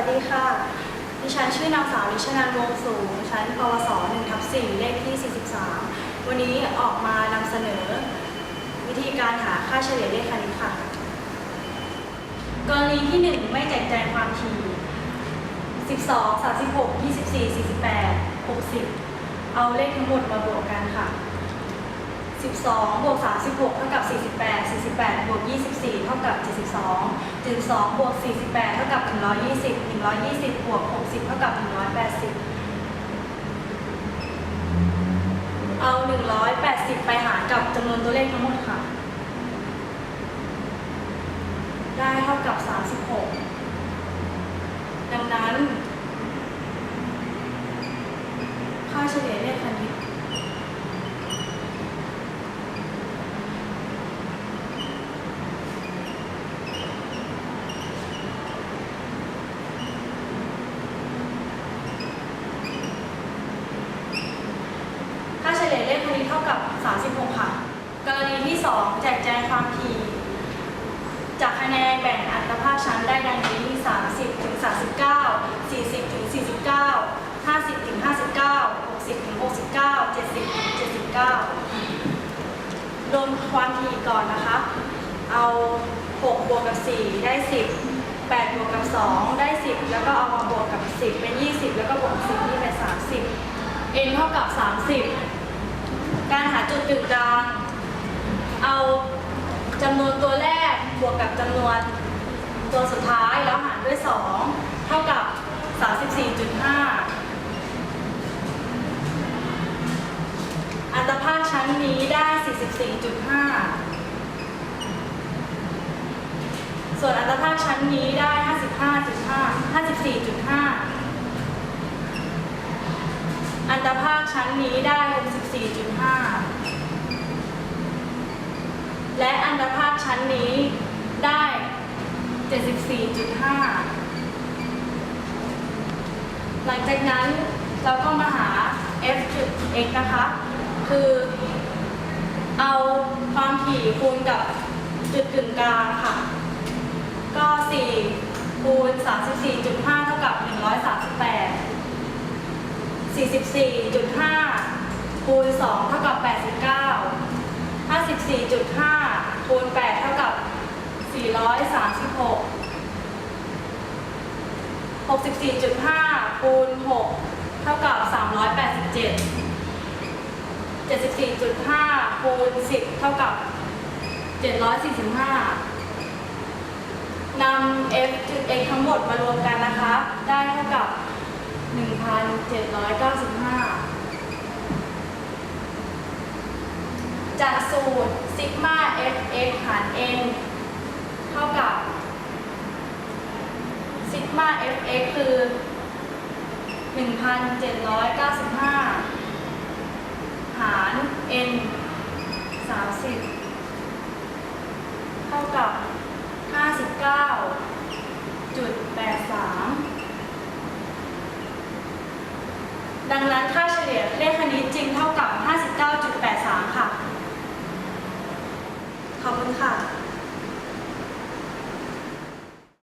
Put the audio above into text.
วัสดีค่ะ ดิฉันชื่อนางสาวนิชนันวงศ์สูง ชั้นปวส1ทับ4เลขที่ 43 วันนี้ออกมานำเสนอ วิธีการหาค่าเฉลี่ยเลขคณิตค่ะ กรณีที่ 1 ไม่แจกแจงความถี่ 12 36 24 48 60 เอาเลขทั้งหมดมาบวกกันค่ะ 12บวก36เท่ากับ 48 48บวก24 เท่ากับ 72 72บวก48 เท่ากับ 120 120บวก60 เท่ากับ 180 เอา 180 ไปหารกับจำนวนตัวเลขทั้งหมดค่ะ ได้เท่ากับ 36 ดังนั้น ค่าเฉลี่ยเลขคณิต ค่าเฉลี่ยเลขคณิตเท่า กับ 36 ค่ะ กรณีที่ 2 แจกแจงความถี่จากคะแนนแบ่งอัตภาพชั้นได้ดังนี้ 30ถึง39 40ถึง49 50ถึง59 60ถึง69 70ถึง79รวมความถี่ก่อนนะคะ เอา 6 บวกกับ 4 ได้ 10 8 บวกกับ 2 ได้ 10 แล้วก็เอามาบวกกับ 10 เป็น 20 แล้วก็บวก10นี่เป็น 30 n เท่ากับ 30 การหาจุดกึ่งกลาง เอาจำนวนตัวแรกบวกกับจำนวนตัวสุดท้ายแล้วหารด้วย 2 เท่ากับ 34.5 อัตภาคชั้นนี้ได้ 44.5 ส่วนอัตภาคชั้นนี้ได้ 55.5 54.5 ตภาคชั้นนี้ได้ 64.5 และอันตภาคชั้นนี้ได้ 74.5 หลังจากนั้นเราก็มาหา f จุด x นะคะ คือเอาความถี่คูณกับจุดกึ่งกลางค่ะ ก็ 4 คูณ 34.5 เท่ากับ 138 44.5คูณ2เท่ากับ 89 54.5คูณ8เท่ากับ 436 64.5คูณ6เท่ากับ 387 74.5คูณ10 เท่ากับ 745นำ f จุด x ทั้งหมดมารวมกันนะคะ ได้ 1,795 จากสูตรซิกมา fx หาร n เท่ากับซิกมา fx คือ 1,795 หาร n 30 เท่ากับ 59.83 ดังนั้นค่าเฉ ลี่ยเลขคณิตจริงเท่ากับ 59.83